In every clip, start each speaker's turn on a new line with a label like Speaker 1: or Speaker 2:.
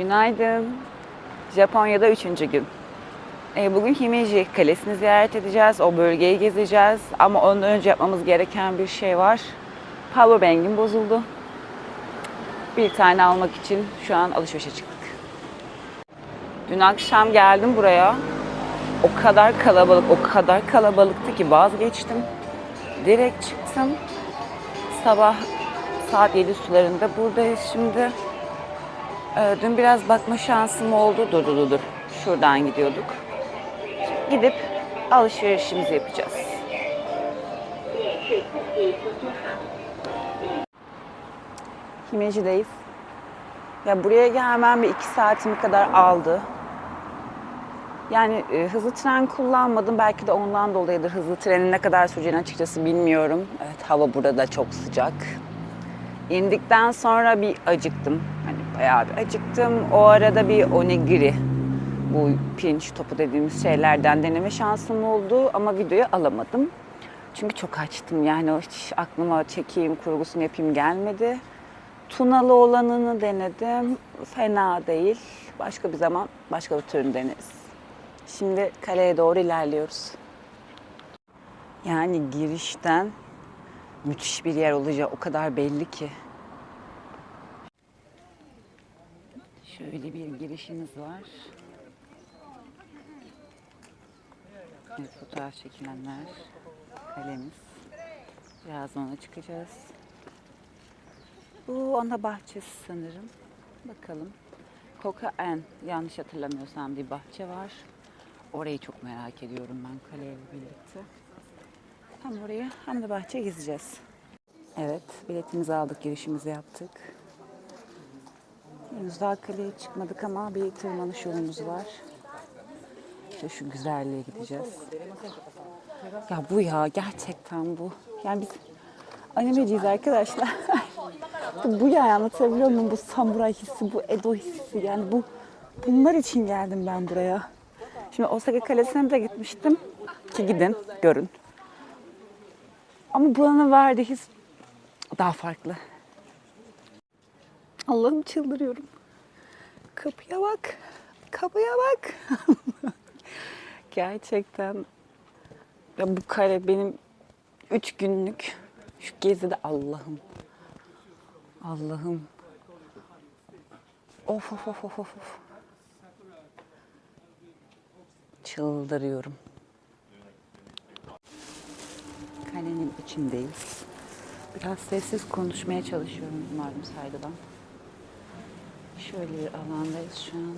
Speaker 1: Günaydın. Japonya'da üçüncü gün. E, bugün Himeji Kalesi'ni ziyaret edeceğiz. O bölgeyi gezeceğiz. Ama ondan önce yapmamız gereken bir şey var. Powerbank'im bozuldu. Bir tane almak için şu an alışverişe çıktık. Dün akşam geldim buraya. O kadar kalabalık, o kadar kalabalıktı ki vazgeçtim. Direkt çıktım. Sabah saat 7 sularında buradayız şimdi. Ee, dün biraz bakma şansım oldu. Dur dur dur. Şuradan gidiyorduk. Gidip alışverişimizi yapacağız. Himeji'deyiz. Ya buraya gelmem bir iki saatimi kadar aldı. Yani e, hızlı tren kullanmadım. Belki de ondan dolayıdır. Hızlı trenin ne kadar süreceğini açıkçası bilmiyorum. Evet hava burada çok sıcak. İndikten sonra bir acıktım. Bayağı bir acıktım. O arada bir onigiri, bu pirinç topu dediğimiz şeylerden deneme şansım oldu ama videoyu alamadım. Çünkü çok açtım yani hiç aklıma çekeyim, kurgusunu yapayım gelmedi. Tunalı olanını denedim. Fena değil. Başka bir zaman başka bir türünü deneriz. Şimdi kaleye doğru ilerliyoruz. Yani girişten müthiş bir yer olacağı o kadar belli ki. Şöyle bir girişimiz var. Evet, fotoğraf çekilenler, kalemiz. Birazdan ona çıkacağız. Bu ana bahçesi sanırım. Bakalım. Kokaen, yanlış hatırlamıyorsam bir bahçe var. Orayı çok merak ediyorum ben kaleyle birlikte. Hem orayı hem de bahçe gezeceğiz. Evet, biletimizi aldık, girişimizi yaptık. Henüz daha kaleye çıkmadık ama bir tırmanış yolumuz var. İşte şu güzelliğe gideceğiz. Ya bu ya, gerçekten bu. Yani biz animeciyiz arkadaşlar. bu, yani anlatabiliyor muyum? Bu samuray hissi, bu Edo hissi. Yani bu bunlar için geldim ben buraya. Şimdi Osaka Kalesi'ne de gitmiştim. Ki gidin, görün. Ama buranın verdiği his daha farklı. Allah'ım çıldırıyorum. Kapıya bak. Kapıya bak. Gerçekten ya bu kare benim üç günlük şu gezide Allah'ım. Allah'ım. Of of of of of. Çıldırıyorum. Kalenin içindeyiz. Biraz sessiz konuşmaya çalışıyorum malum saygıdan. Şöyle bir alandayız şu an.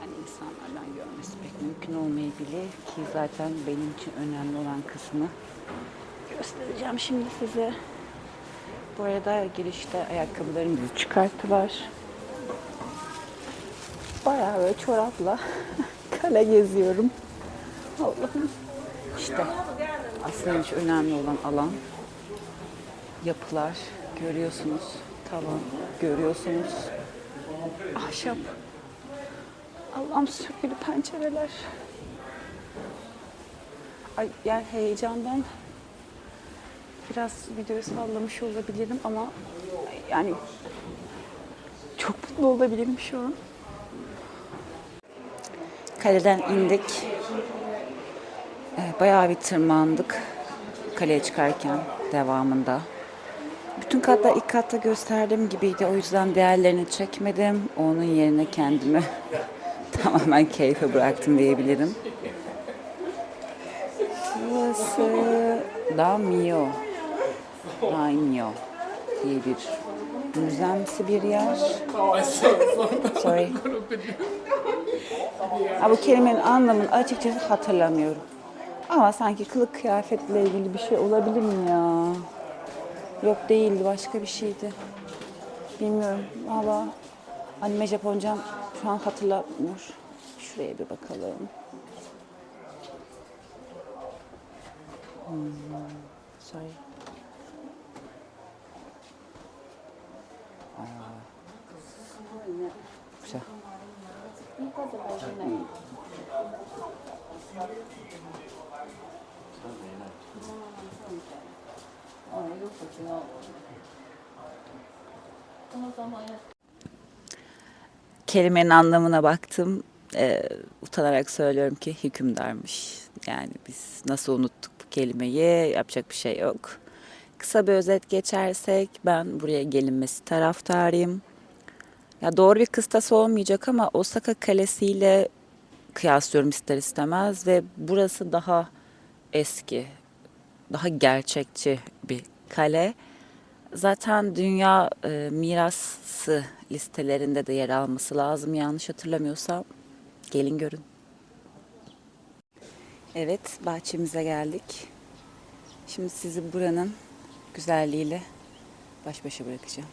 Speaker 1: Yani insanlardan görmesi pek mümkün olmayabilir ki zaten benim için önemli olan kısmı göstereceğim şimdi size. Bu arada girişte ayakkabılarımızı çıkarttılar. Bayağı böyle çorapla kale geziyorum. Allah'ım. İşte aslında hiç önemli olan alan yapılar görüyorsunuz. Tavan görüyorsunuz. Ahşap. Allah'ım sürgülü pencereler. Ay yani heyecandan biraz videoyu sallamış olabilirim ama yani çok mutlu olabilirim şu an. Kaleden indik. Ee, Bayağı bir tırmandık kaleye çıkarken devamında. Bütün katlar ilk katta gösterdiğim gibiydi. O yüzden değerlerini çekmedim. Onun yerine kendimi tamamen keyfe bıraktım diyebilirim. Burası Daimyo. Daimyo diye bir müzemsi bir yer. Sorry. Ha, bu kelimenin anlamını açıkçası hatırlamıyorum. Ama sanki kılık kıyafetle ilgili bir şey olabilir mi ya? Yok değildi, başka bir şeydi. Bilmiyorum. Valla anime Japoncam şu an hatırlamıyor. Şuraya bir bakalım. Hmm, sorry. Aa. Güzel. Kelimenin anlamına baktım. Ee, utanarak söylüyorum ki hükümdarmış. Yani biz nasıl unuttuk bu kelimeyi yapacak bir şey yok. Kısa bir özet geçersek ben buraya gelinmesi taraftarıyım. Ya doğru bir kıstas olmayacak ama Osaka Kalesi ile kıyaslıyorum ister istemez ve burası daha eski, daha gerçekçi bir kale. Zaten dünya e, mirası listelerinde de yer alması lazım yanlış hatırlamıyorsam. Gelin görün. Evet, bahçemize geldik. Şimdi sizi buranın güzelliğiyle baş başa bırakacağım.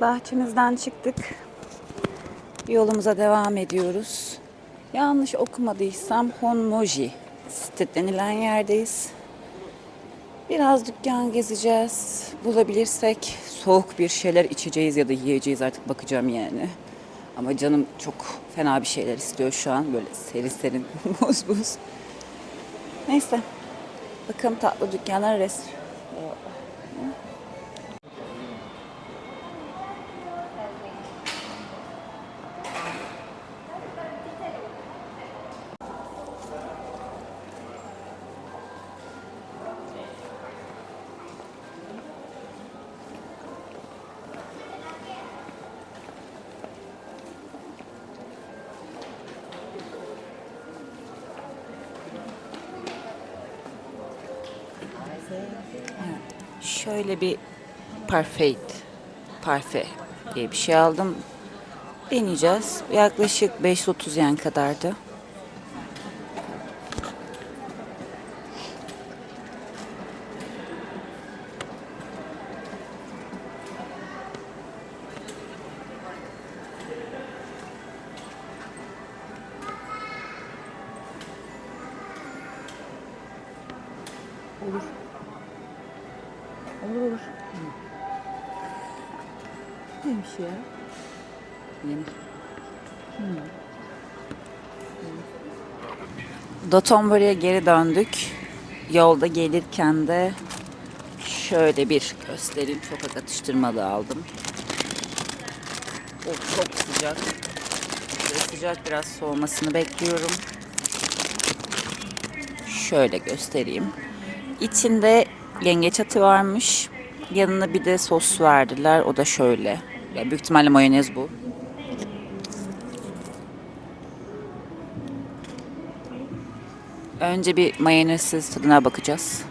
Speaker 1: Bahçemizden çıktık. Yolumuza devam ediyoruz. Yanlış okumadıysam Honmoji site denilen yerdeyiz. Biraz dükkan gezeceğiz. Bulabilirsek soğuk bir şeyler içeceğiz ya da yiyeceğiz artık bakacağım yani. Ama canım çok fena bir şeyler istiyor şu an. Böyle seri serin buz buz. Neyse. Bakalım tatlı dükkanlar res. Şöyle bir parfait, parfe diye bir şey aldım. Deneyeceğiz. Yaklaşık 530 yen kadardı. Olur olur. Neymiş ya? Yenir. Dotonbori'ye geri döndük. Yolda gelirken de şöyle bir göstereyim. Sokak atıştırmalığı aldım. O çok sıcak. Böyle sıcak biraz soğumasını bekliyorum. Şöyle göstereyim. İçinde yengeç atı varmış. Yanına bir de sos verdiler. O da şöyle. Ya büyük ihtimalle mayonez bu. Önce bir mayonezsiz tadına bakacağız.